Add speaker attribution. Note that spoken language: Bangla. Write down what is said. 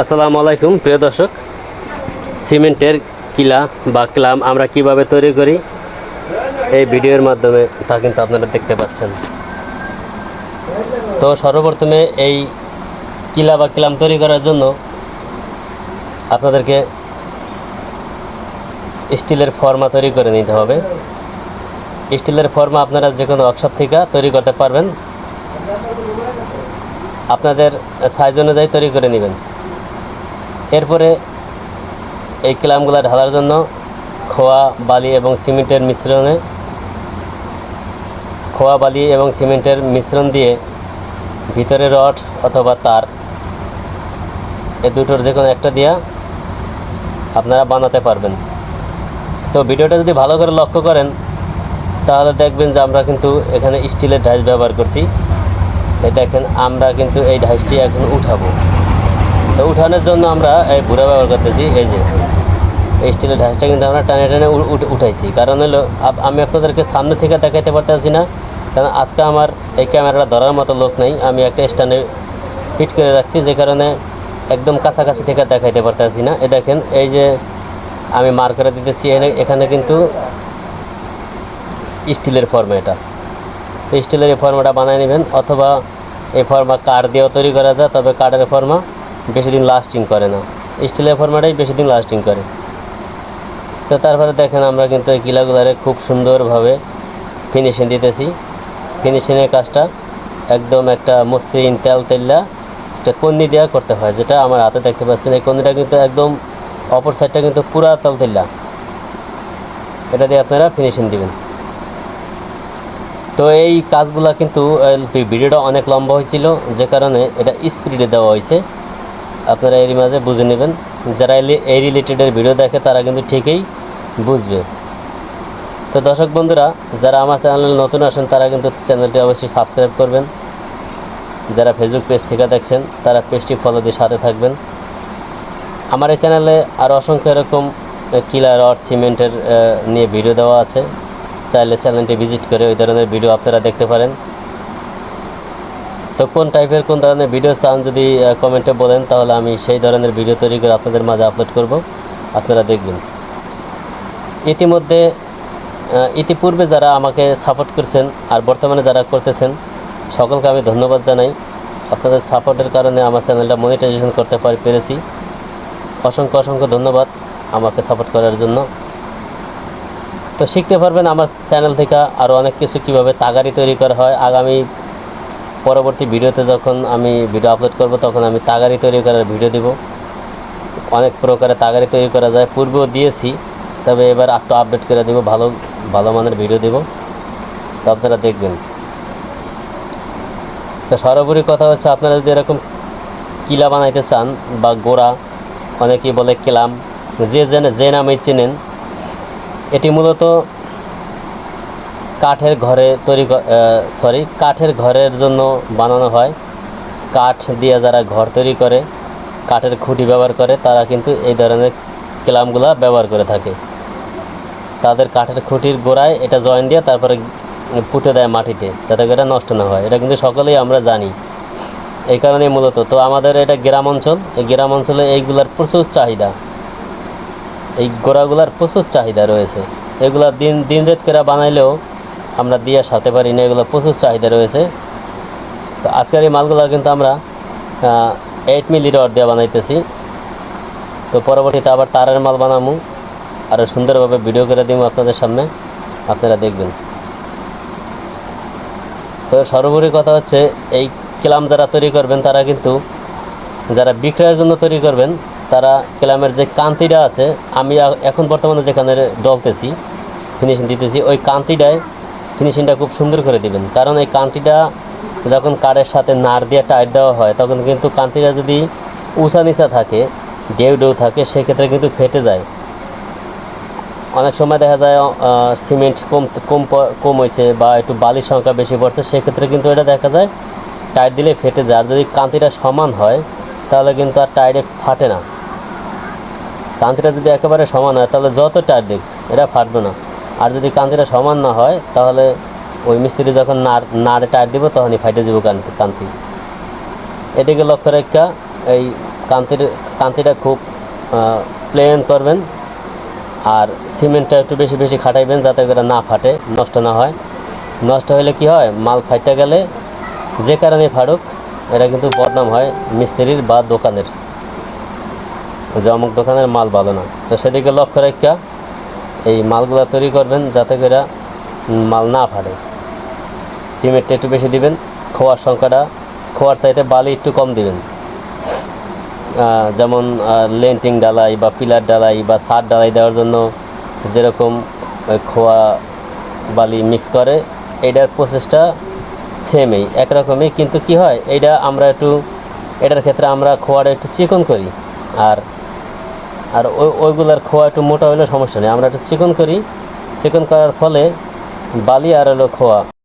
Speaker 1: আসসালামু আলাইকুম, প্রিয় দর্শক। সিমেন্টের কিলা বা ক্লাম আমরা কীভাবে তৈরি করি, এই ভিডিওর মাধ্যমে তা কিন্তু আপনারা দেখতে পাচ্ছেন। তো সর্বপ্রথমে এই কিলা বা ক্লাম তৈরি করার জন্য আপনাদেরকে স্টিলের ফর্মা তৈরি করে নিতে হবে। স্টিলের ফর্মা আপনারা যে কোনো ওয়ার্কশপ থেকে তৈরি করতে পারবেন। আপনাদের সাইজ অনুযায়ী তৈরি করে নেবেন। এরপরে এই ক্লামগুলো ঢালার জন্য খোয়া, বালি এবং সিমেন্টের মিশ্রণে খোয়া, বালি এবং সিমেন্টের মিশ্রণ দিয়ে ভিতরে রড অথবা তার এ দুটোর যে কোনো একটা দিয়া আপনারা বানাতে পারবেন। তো ভিডিওটা যদি ভালো করে লক্ষ্য করেন, তাহলে দেখবেন যে আমরা কিন্তু এখানে স্টিলের ঢাইস ব্যবহার করছি। দেখেন, আমরা কিন্তু এই ঢাইসটি এখন উঠাবো। তো উঠানোর জন্য আমরা এই বুড়া ব্যবহার করতেছি, এই যে স্টিলের ঢাসটা কিন্তু আমরা টানে টানে উঠ- উঠাইছি। কারণ হলো আমি আপনাদেরকে সামনে থেকে দেখাইতে পারতেছি না, কারণ আজকে আমার এই ক্যামেরাটা ধরার মতো লোক নেই। আমি একটা স্ট্যান্ডে ফিট করে রাখছি, যে কারণে একদম কাছাকাছি থেকে দেখাইতে পারতেছি না। এ দেখেন, এই যে আমি মার করে দিতেছি এখানে কিন্তু স্টিলের ফর্মা এটা। তো স্টিলের এই ফর্মাটা বানিয়ে নেবেন, অথবা এই ফর্মা কাঠ দিয়েও তৈরি করা যায়, তবে কাঠের ফর্মা বেশি দিন লাস্টিং করে না। স্টিলের ফর্মাটাই বেশি দিন লাস্টিং করে। তো তারপরে দেখেন আমরা কিন্তু এই কিলাগুলারে খুব সুন্দরভাবে ফিনিশিং দিতেছি। ফিনিশিংয়ের কাজটা একদম একটা মসৃণ তেল তেল্লা একটা কন্নি দেওয়া করতে হয়, যেটা আমার হাতে দেখতে পাচ্ছেন। এই কন্নিটা কিন্তু একদম অপর সাইডটা কিন্তু পুরা তেল তেল্লা। এটা দিয়ে আপনারা ফিনিশিং দিবেন। তো এই কাজগুলা কিন্তু ভিডিওটা অনেক লম্বা হয়েছিল, যে কারণে এটা স্পিডে দেওয়া হয়েছে। আপনারা এরই মাঝে বুঝে নেবেন। যারা এই রিলেটেডের ভিডিও দেখে, তারা কিন্তু ঠিকই বুঝবে। তো দর্শক বন্ধুরা, যারা আমার চ্যানেলে নতুন আসেন, তারা কিন্তু চ্যানেলটি অবশ্যই সাবস্ক্রাইব করবেন। যারা ফেসবুক পেজ থেকে দেখছেন, তারা পেজটি ফলো দিয়ে সাথে থাকবেন। আমার এই চ্যানেলে আরও অসংখ্য এরকম কিলার রড সিমেন্টের নিয়ে ভিডিও দেওয়া আছে। চাইলে চ্যানেলটি ভিজিট করে ওই ধরনের ভিডিও আপনারা দেখতে পারেন। তো কোন টাইপের কোন ধরনের ভিডিও চান যদি কমেন্টে বলেন, তাহলে আমি সেই ধরনের ভিডিও তৈরি করে আপনাদের মাঝে আপলোড করব। আপনারা দেখবেন। ইতিমধ্যে ইতিপূর্বে যারা আমাকে সাপোর্ট করছেন আর বর্তমানে যারা করতেছেন, সকলকে আমি ধন্যবাদ জানাই। আপনাদের সাপোর্টের কারণে আমার চ্যানেলটা মনিটাইজেশন করতে পারি, পেরেছি। অসংখ্য অসংখ্য ধন্যবাদ আমাকে সাপোর্ট করার জন্য। তো শিখতে পারবেন আমার চ্যানেল থেকে আরও অনেক কিছু কীভাবে তাগারি তৈরি করা হয়। আগামী পরবর্তী ভিডিওতে যখন আমি ভিডিও আপলোড করব, তখন আমি তাগারি তৈরি করার ভিডিও দিব। অনেক প্রকারের তাগারি তৈরি করা যায়। পূর্বেও দিয়েছি, তবে এবার একটু আপডেট করে দিব, ভালো ভালো মানের ভিডিও দেব। তো আপনারা দেখবেন। তো কথা হচ্ছে, আপনারা যদি এরকম কিলা বানাইতে চান বা গোড়া, অনেকেই বলে কেলাম, যে জেনে যে নামে চেনেন, এটি মূলত কাঠের ঘরে তৈরি সরি কাঠের ঘরের জন্য বানানো হয়। কাঠ দিয়ে যারা ঘর তৈরি করে, কাঠের খুঁটি ব্যবহার করে, তারা কিন্তু এই ধরনের ক্লামগুলা ব্যবহার করে থাকে। তাদের কাঠের খুঁটির গোড়ায় এটা জয়েন দিয়ে তারপরে পুঁতে দেয় মাটিতে, যাতে এটা নষ্ট না হয়। এটা কিন্তু সকলেই আমরা জানি। এই কারণেই মূলত, তো আমাদের এটা গ্রাম অঞ্চল, এই গ্রাম অঞ্চলে এইগুলার প্রচুর চাহিদা। এই গোড়াগুলার প্রচুর চাহিদা রয়েছে। এগুলা দিন দিন রেত করে বানাইলেও আমরা দিয়ে সারতে পারি না, এগুলো প্রচুর চাহিদা রয়েছে। তো আজকের এই মালগুলো কিন্তু আমরা এইট মিলি রড দিয়ে বানাইতেছি। তো পরবর্তীতে আবার তারের মাল বানাবো আরও সুন্দরভাবে ভিডিও করে দিব আপনাদের সামনে। আপনারা দেখবেন। তো সর্বোপরি কথা হচ্ছে, এই ক্লাম যারা তৈরি করবেন, তারা কিন্তু যারা বিক্রয়ের জন্য তৈরি করবেন, তারা ক্লামের যে কান্তিটা আছে, আমি এখন বর্তমানে যেখানে ডলতেছি ফিনিশিং দিতেছি, ওই কান্তিটায় ফিনিশিংটা খুব সুন্দর করে দিবেন। কারণ এই কান্তিটা যখন কাঠের সাথে নাড় দিয়ে টাইট দেওয়া হয়, তখন কিন্তু কান্তিটা যদি উঁচা নিচা থাকে ডেউ ডেউ থাকে, সেক্ষেত্রে কিন্তু ফেটে যায়। অনেক সময় দেখা যায় সিমেন্ট কম কম কম হয়েছে বা একটু বালির সংখ্যা বেশি পড়ছে, সেক্ষেত্রে কিন্তু এটা দেখা যায় টাইট দিলে ফেটে যায়। আর যদি কান্তিটা সমান হয়, তাহলে কিন্তু আর টাইটে ফাটে না। কান্তিটা যদি একেবারে সমান হয়, তাহলে যত টাইট দিক, এটা ফাটবে না। আর যদি কান্তিটা সমান না হয়, তাহলে ওই মিস্ত্রি যখন নাড় নাড়ে টায়ার দিব, তখনই ফাইটে যাব কান্তি কান্তি। এদিকে লক্ষ্য রেখা, এই কান্তির, কান্তিটা খুব প্লেন করবেন আর সিমেন্টটা একটু বেশি বেশি খাটাইবেন যাতে করে না ফাটে, নষ্ট না হয়। নষ্ট হলে কি হয়? মাল ফাইটে গেলে যে কারণে ফাটুক, এটা কিন্তু বদনাম হয় মিস্ত্রির বা দোকানের। যে অমুক দোকানের মাল ভালো না। তো সেদিকে লক্ষ্য রাখা এই মালগুলো তৈরি করবেন যাতে করে মাল না ফাটে। সিমেন্টটা একটু বেশি দিবেন, খোয়ার সংখ্যাটা, খোয়ার চাইতে বালি একটু কম দিবেন। যেমন লেন্টিং ডালাই বা পিলার ডালাই বা ছাদ ডালাই দেওয়ার জন্য যেরকম খোয়া বালি মিক্স করে, এটার প্রসেসটা সেমই একরকমই। কিন্তু কি হয়, এটা আমরা একটু, এটার ক্ষেত্রে আমরা খোয়াটা একটু চিকন করি। আর আর ওই ওইগুলার খোয়া একটু মোটা হলে সমস্যা নেই। আমরা একটু চিকন করি। চিকন করার ফলে বালি আর হলো খোয়া।